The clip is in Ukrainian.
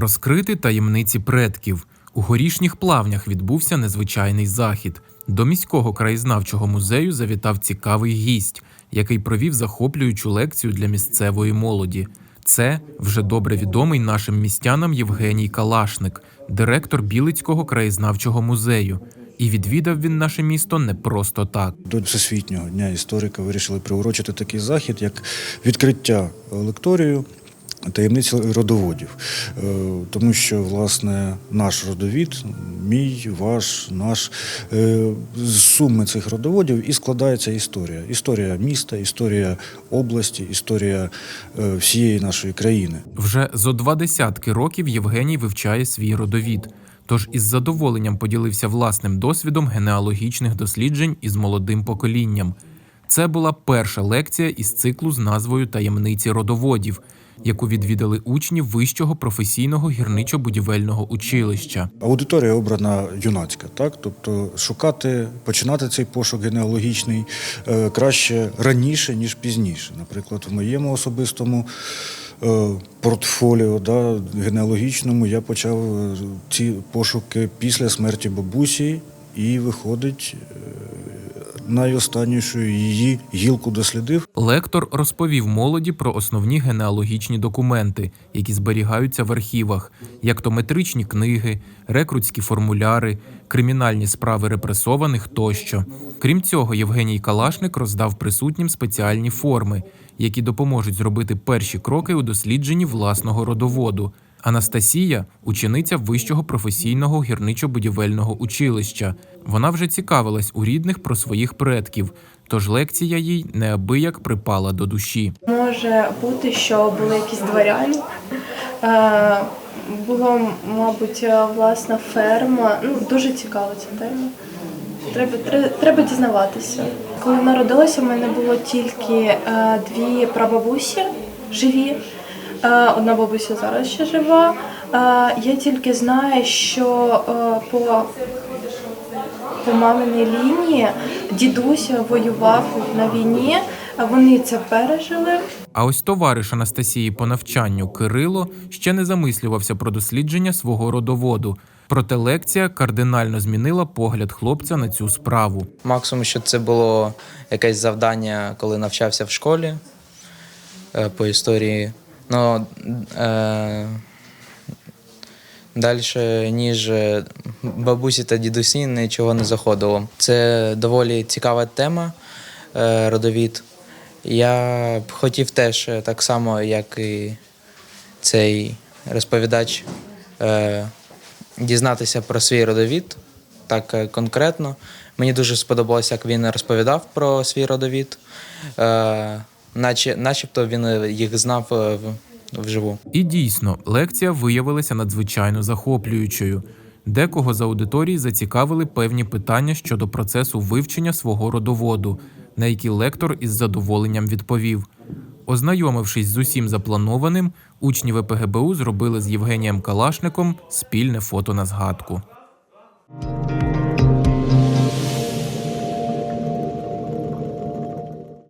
Розкрити таємниці предків. У горішніх плавнях відбувся незвичайний захід. До міського краєзнавчого музею завітав цікавий гість, який провів захоплюючу лекцію для місцевої молоді. Це вже добре відомий нашим містянам Євгеній Калашник, директор Білицького краєзнавчого музею. І відвідав він наше місто не просто так. До Всесвітнього дня історика вирішили приурочити такий захід, як відкриття лекторію таємниць родоводів. Е, Тому що, власне, наш родовід, мій, ваш, наш, е, з суми цих родоводів і складається історія. Історія міста, історія області, історія е, всієї нашої країни. Вже зо два десятки років Євгеній вивчає свій родовід. Тож із задоволенням поділився власним досвідом генеалогічних досліджень із молодим поколінням. Це була перша лекція із циклу з назвою Таємниці родоводів, яку відвідали учні вищого професійного гірничо-будівельного училища. Аудиторія обрана юнацька, так тобто шукати, починати цей пошук генеалогічний е, краще раніше ніж пізніше. Наприклад, в моєму особистому е, портфоліо да, генеалогічному я почав е, ці пошуки після смерті бабусі, і виходить найостаннішу її гілку дослідив. Лектор розповів молоді про основні генеалогічні документи, які зберігаються в архівах, як то метричні книги, рекрутські формуляри, кримінальні справи репресованих тощо. Крім цього, Євгеній Калашник роздав присутнім спеціальні форми, які допоможуть зробити перші кроки у дослідженні власного родоводу. Анастасія учениця вищого професійного гірничо-будівельного училища. Вона вже цікавилась у рідних про своїх предків, тож лекція їй неабияк припала до душі. Може бути, що були якісь дворяни. Е, Була, мабуть, власна ферма. Ну, дуже цікава ця тема. Треба, треба, треба дізнаватися. Коли народилася, в мене було тільки е, дві прабабусі живі. Одна бабуся зараз ще жива. Я тільки знаю, що е, по по маминій лінії дідусь воював на війні, вони це пережили. А ось товариш Анастасії по навчанню Кирило ще не замислювався про дослідження свого родоводу. Проте лекція кардинально змінила погляд хлопця на цю справу. Максимум, що це було якесь завдання, коли навчався в школі е, по історії. Ну, е, далі, ніж бабусі та дідусі, нічого не заходило. Це доволі цікава тема е, родовід. Я б хотів теж так само, як і цей розповідач, е, дізнатися про свій родовід так е, конкретно. Мені дуже сподобалося, як він розповідав про свій родовід, е, наче, начебто він е, їх знав е, вживу. І дійсно, лекція виявилася надзвичайно захоплюючою. Декого з аудиторії зацікавили певні питання щодо процесу вивчення свого родоводу, на які лектор із задоволенням відповів. Ознайомившись з усім запланованим, учні ВПГБУ зробили з Євгенієм Калашником спільне фото на згадку.